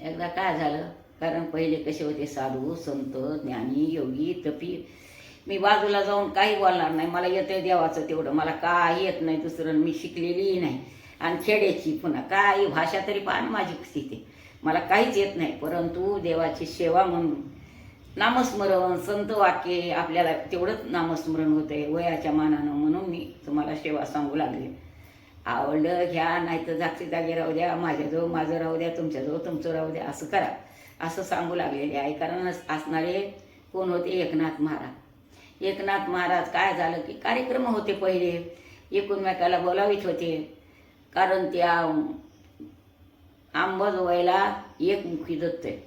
एकदा काय झालं? कारण पहिले कसे होते? साधू संत ज्ञानी योगी तपी. मी बाजूला जाऊन काही बोलणार नाही. मला येतंय देवाचं तेवढं. मला काही येत नाही दुसरं मी शिकलेलीही नाही. आणि खेड्याची पुन्हा काही भाषा तरी पाहा माझी स्थिती. मला काहीच येत नाही. परंतु देवाची सेवा म्हणून नामस्मरण संत वाक्य आपल्याला तेवढंच नामस्मरण होतंय. वयाच्या मानानं म्हणून मी तुम्हाला सेवा सांगू लागले. आवडलं घ्या नाही तर जागची जागी राहू द्या माझ्याजवळ माझं राहू द्या तुमच्याजवळ तुमचं राहू द्या असं करा. असं सांगू लागलेले आहे कारण असणारे कोण होते? एकनाथ महाराज. एकनाथ महाराज काय झालं की कार्यक्रम होते पहिले. एकूणमेकाला बोलावित होते. कारण त्या अंबाजोगाईला एकमुखी दत्त आहे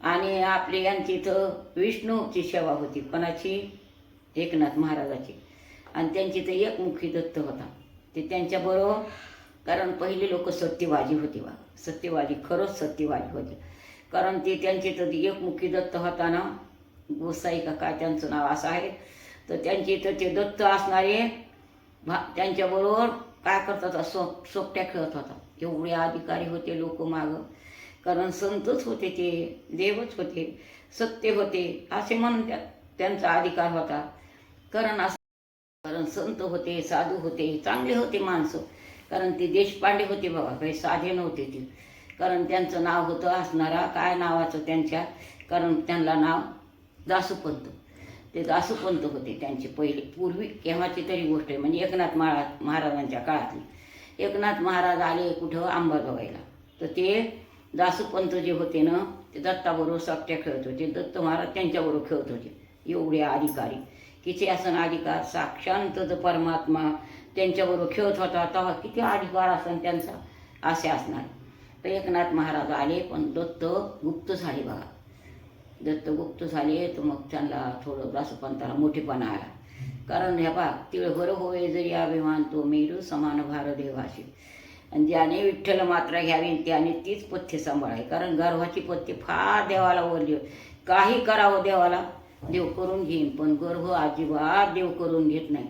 आणि आपली यांची इथं विष्णूची सेवा होती. कोणाची? एकनाथ महाराजाची. आणि त्यांची तर एकमुखी दत्त होता. ते त्यांच्याबरोबर कारण पहिले लोक सत्यवादी होते बा. सत्यवादी खरंच सत्यवादी होते. कारण ते त्यांचे तर एकमुखी दत्त होता ना. गोसाई का काय त्यांचं नाव असं आहे. तर त्यांचे इथं ते दत्त असणारे भा त्यांच्याबरोबर काय करतात? सोप सोपट्या खेळत होता. एवढे अधिकारी होते लोक मागं. कारण संतच होते ते देवच होते सत्य होते असे म्हणून त्या त्यांचा अधिकार होता. कारण असं कारण संत होते साधू होते चांगले होते माणसं. कारण ते देशपांडे होते बाबा काही साधे नव्हते ते. कारण त्यांचं नाव होतं असणारा काय नावाचं त्यांच्या कारण त्यांना नाव दासुपंत. ते दासुपंत होते त्यांचे पहिले. पूर्वी केव्हाची तरी गोष्ट आहे म्हणजे एकनाथ महाराज महाराजांच्या काळातली. एकनाथ महाराज आले कुठं? अंबाजोगाईला. तर ते दासुपंत जे होते ना ते दत्ताबरोबर सापट्या खेळत होते. दत्त महाराज त्यांच्याबरोबर खेळत होते. एवढे अधिकारी. किती असन अधिकार? साक्षांत जो परमात्मा. त्यांच्याबरोबर खेळत होता तेव्हा किती अधिकार असन त्यांचा? असे असणार. तर एकनाथ महाराज आले पण दत्त गुप्त झाले बघा. दत्त गुप्त झाले तर मग त्यांना थोडं दासपंताला मोठेपणा आला. कारण ह्या बा तिळभर होय जरी अभिमान तो मेरू समान भार देवाशी. आणि ज्याने विठ्ठल मात्रा घ्यावी त्याने तीच पथ्य सांभाळावी. कारण गर्भाची पथ्य फार देवाला वरली काही करावं देवाला. देव करून घेईन पण गर्भ अजिबात देव करून घेत नाही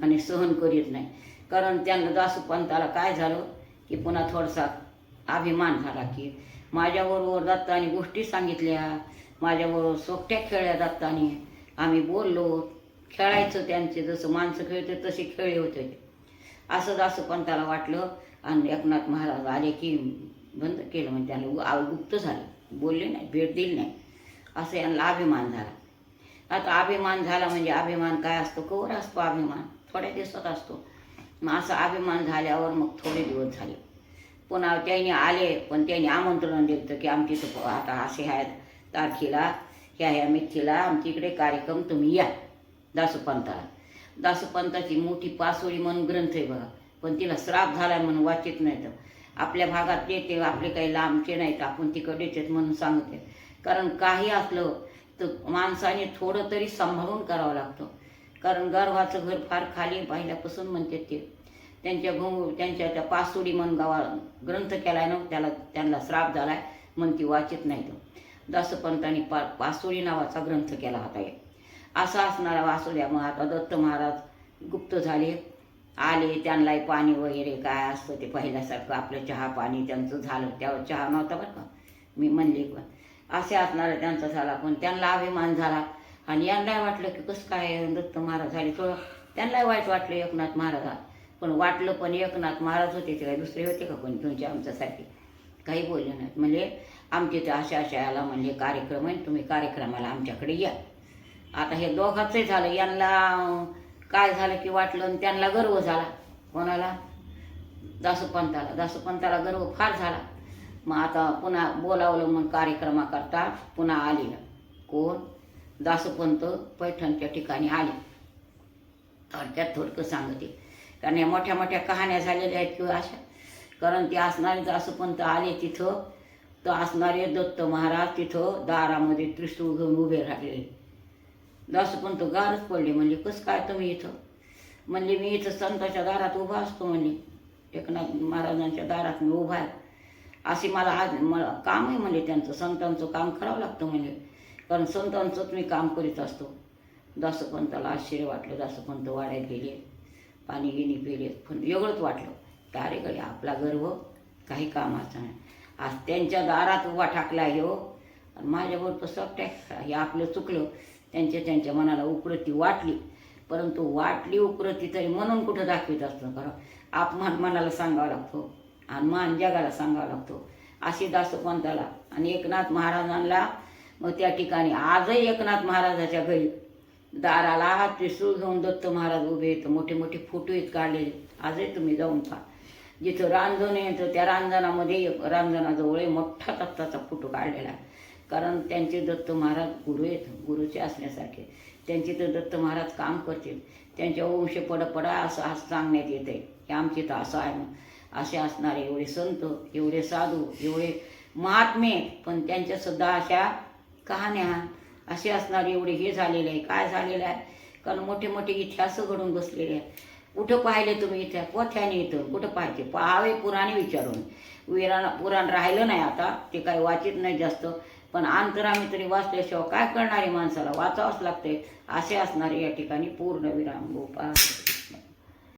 आणि सहन करीत नाही. कारण त्यांना दासुपंताला काय झालं की पुन्हा थोडासा अभिमान झाला की माझ्याबरोबर दत्ताने गोष्टी सांगितल्या माझ्याबरोबर सोपट्या खेळल्या दत्ताने. आम्ही बोललो खेळायचं त्यांचे जसं माणसं खेळते तसे खेळले होते. असं दासुपंताला वाटलं आणि एकनाथ महाराज आले की बंद केलं. म्हणजे त्यांना गुप्त झालं. बोलले नाही भेट दिली नाही. असं यांना अभिमान झाला. आता अभिमान झाला म्हणजे अभिमान काय असतो? कवर असतो अभिमान. थोड्या दिवसात असतो. मग असा अभिमान झाल्यावर मग थोडे दिवस झाले. पुन्हा त्यांनी आले पण त्यांनी आमंत्रण दिलं की आमची इथं आता असे आहेत तारखेला ह्या ह्या मिथीला आमच्या इकडे कार्यक्रम तुम्ही या. दासुपंताला. दासुपंताची मोठी पासोळी म्हणून ग्रंथ आहे बघा. पण तिला श्राप झाला म्हणून वाचित नाही तर आपल्या भागात येते आपले काही लांबचे नाहीत आपण तिकडे येतात म्हणून सांगते. कारण काही असलं तर माणसाने थोडं तरी सांभाळून करावं लागतं. कारण गर्भाचं घर फार खाली पहिल्यापासून म्हणते ते. त्यांच्या भाऊ त्यांच्या त्या पासुडी म्हणून गावा ग्रंथ केलाय ना त्याला त्यांना श्राप झालाय म्हणून ती वाचित नाही तो. दासपंतांनी पा पासोडी नावाचा ग्रंथ केला होता एक. असा असणारा वासुद्या मग आता दत्त महाराज गुप्त झाले. आले त्यांनाही पाणी वगैरे काय असतं ते पहिल्यासारखं. आपलं चहा पाणी त्यांचं झालं. त्यावर चहा नव्हता बरं का. मी म्हणले पण असे असणार त्यांचा झाला. पण त्यांना अभिमान झाला. आणि यांनाही वाटलं की कसं काय दत्त महाराज झाले. थोडं त्यांनाही वाईट वाटलं एकनाथ महाराजात पण वाटलं पण एकनाथ महाराज होते ते काय दुसरे होते का कोणी तुमच्या आमच्यासाठी काही बोलले नाहीत. म्हणजे आमचे ते अशा अशा याला म्हणजे कार्यक्रम आहे तुम्ही कार्यक्रमाला आमच्याकडे या. आता हे दोघांचंही झालं. यांना काय झालं की वाटलं आणि त्यांना गर्व झाला. कोणाला? दासोपंताला. दासोपंताला गर्व फार झाला. मग आता पुन्हा बोलावलं मग कार्यक्रमाकरता पुन्हा आलेलं कोण? दासपंत पैठणच्या ठिकाणी आले. थोडक्यात थोडकं सांगते. कारण या मोठ्या मोठ्या कहाण्या झालेल्या आहेत किंवा अशा. कारण ते असणारे दासपंत आले तिथं. तर असणारे दत्त महाराज तिथं दारामध्ये त्रिशूळ घेऊन उभे राहिलेले. दासपंत गारच पडले. म्हणजे कसं काय तुम्ही इथं? म्हणले मी इथं संताच्या दारात उभा असतो म्हणले. एकनाथ महाराजांच्या दारात मी उभा आहे. असे मला आज मला काम आहे म्हणजे त्यांचं संतांचं काम करावं लागतं म्हणजे कारण संतांचंच मी काम करीत असतो. दासोपंताला आश्चर्य वाटलं दासपंत वाड्यात गेले पाणी गिनी पिले. पण वेगळंच वाटलं. तारेकडे आपला गर्व काही कामाचा नाही. आज त्यांच्या दारात उभा टाकला हो. आणि माझ्याबरोबर सबटॅक हे आपलं चुकलं. त्यांच्या त्यांच्या मनाला उकरती वाटली. परंतु वाटली उकरती तरी म्हणून कुठं दाखवित असतं कारण अपमान मनाला सांगावा लागतो. आणि मान जगाला सांगावा लागतो. अशी दासोपंताला आणि एकनाथ महाराजांना मग त्या ठिकाणी आजही एकनाथ महाराजाच्या घरी दाराला त्रिसूळ घेऊन दत्त महाराज उभे आहेत. मोठे मोठे फोटो आहेत काढलेले आजही तुम्ही जाऊन पहा. जिथं रांजण येतं त्या रांजणामध्ये एक रांजणाजवळ एक मोठा तत्ताचा फोटो काढलेला कारण त्यांचे दत्त महाराज गुरु आहेत गुरुचे असण्यासारखे त्यांचे तर दत्त महाराज काम करतील. त्यांच्या वंश पड पडा असं असं सांगण्यात येतं आहे हे आमचे तर असं आहे असे असणारे एवढे संत एवढे साधू एवढे महात्मे पण त्यांच्या सुद्धा अशा कहाण्या असे असणारे एवढे हे झालेले आहे काय झालेलं आहे? कारण मोठे मोठे इतिहास घडून बसलेले आहे कुठं पाहिले तुम्ही इथे? पोथ्याने इथं. कुठं पाहायचे पहावे पुराणे विचारून. विराण पुराण राहिलं नाही आता ते काही वाचित नाही जास्त. पण अंतरामी तरी वाचल्याशिवाय काय करणारे माणसाला? वाचावंच लागते असे असणारे या ठिकाणी पूर्ण विराम गोपाळ.